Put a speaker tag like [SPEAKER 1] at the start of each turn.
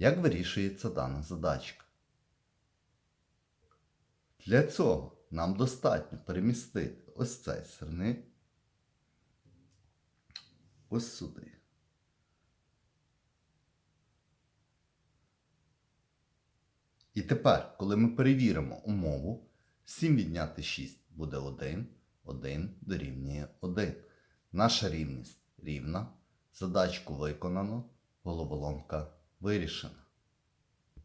[SPEAKER 1] Як вирішується дана задачка? Для цього нам достатньо перемістити ось цей сирник ось сюди. І тепер, коли ми перевіримо умову, 7 відняти 6 буде 1, 1 дорівнює 1. Наша рівність рівна. Задачку виконано, головоломка вирішена.